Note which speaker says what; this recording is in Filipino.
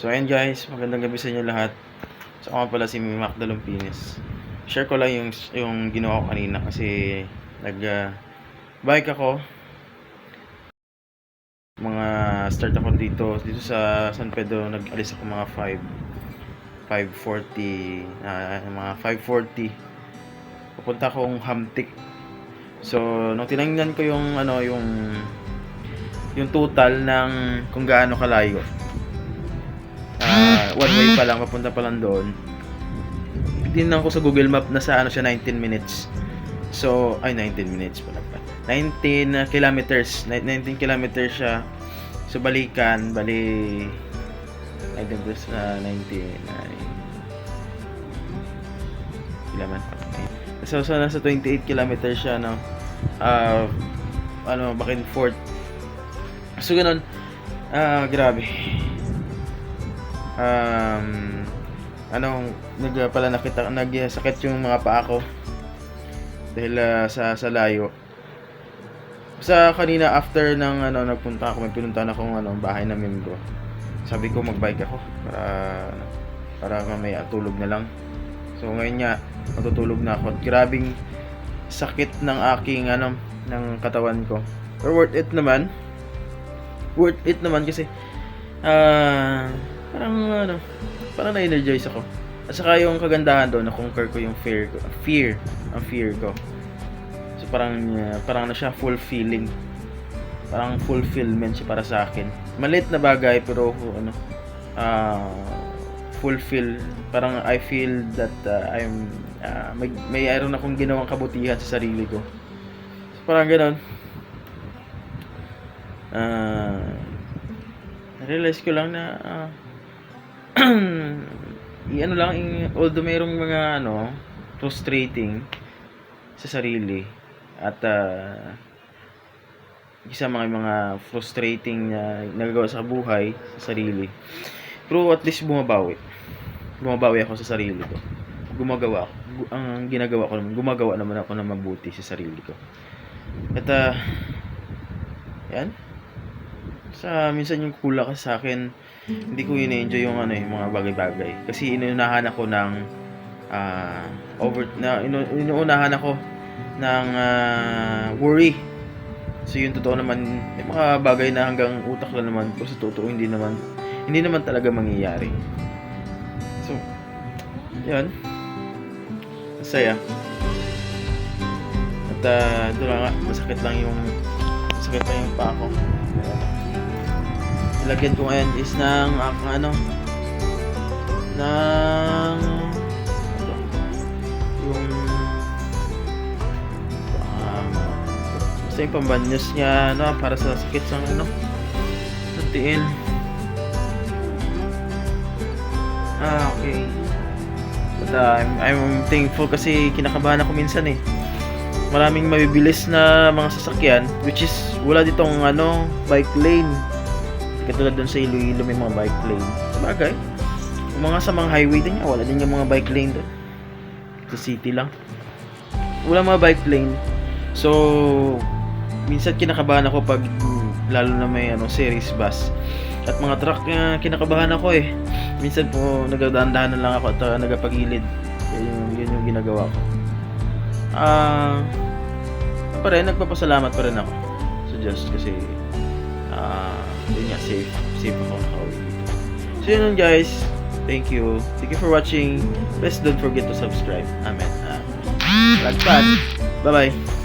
Speaker 1: So ayan guys, magandang gabi sa inyo lahat. So ako pala si Mac Dalumpinis. Share ko lang yung yung ginawa ko kanina kasi nag uh, bike ako. Mga start ako dito dito sa San Pedro nag-alis ako mga 5 540 ah, mga 540 pupunta akong Hamtik so nung tinangnan ko yung ano yung yung total ng kung gaano kalayo Ah, one way pa lang, papunta pa lang doon. Tinignan ko sa Google Map na sa ano siya 19 minutes. So, ay 19 minutes pala pa. 19 kilometers, Ni- 19 kilometers siya. So balikan, bali I think this uh, 90 kilometers. So, so nasa 28 kilometers siya no. Ah, ano, back and. So ganun. Ah, grabe um, anong nag pala nakita nagsakit yung mga paa ko. Dahil ah, sa sa layo. Sa kanina after ng ano nagpunta ako may pinuntahan akong ano bahay ng membro sabi ko magbike ako para para mamaya tulog na lang. So ngayon nga matutulog na ako. At grabing sakit ng aking ano ng katawan ko. Pero worth it naman. Worth it naman kasi ah parang ano, parang na-energize ako. At saka yung kagandahan doon, na-conquer ko yung fear ko. Fear, ang fear ko. So parang, uh, parang na siya fulfilling. Parang fulfillment siya para sa akin. Malit na bagay pero ano, uh, fulfill. Parang I feel that uh, I'm, uh, may, may mayroon akong ginawang kabutihan sa sarili ko. So parang ganon. Ah, realize ko lang na ah, i-ano lang although mayroong mga ano frustrating sa sarili at uh, isa mga mga frustrating na nagagawa sa buhay sa sarili. Pero at least bumabawi. Bumabawi ako sa sarili ko. Gumagawa ako. Ang ginagawa ko naman gumagawa naman ako ng mabuti sa sarili ko. At uh, yan sa minsan yung kulang sa akin hindi ko ini-enjoy yung ano yung mga bagay-bagay. Kasi inuunahan ako ng ah, over na inu, inuunahan ako ng ah, worry. So yun totoo naman may mga bagay na hanggang utak lang naman pero sa totoo hindi naman hindi naman talaga mangyayari. So yan masaya. At uh, lang nga masakit lang yung masakit lang yung paa ko. Ayan. Ilagyan ko ngayon is ng ak- ano ng yung um, basta yung pambanyos niya ano para sa sakit sa ano sa tiil ah okay. But uh, I'm, I'm thankful kasi kinakabahan ako minsan eh. Maraming mabibilis na mga sasakyan which is wala ditong ano bike lane katulad dun sa Iloilo may mga bike lane. Sabagay. Yung mga sa mga highway din niya wala din yung mga bike lane doon sa city lang. Wala mga bike lane. So minsan kinakabahan ako pag lalo na may ano series bus. At mga truck uh, kinakabahan ako eh. Minsan po nagdadahan lang ako at uh, nagapagilid. Yun yung, yun yung ginagawa ko. Ah pa rin nagpapasalamat pa rin ako. Sa Diyos kasi ah yun nga safe safe ako nakauwi so yun guys. Thank you. Thank you for watching. Please don't forget to subscribe. Amen. Uh, bye bye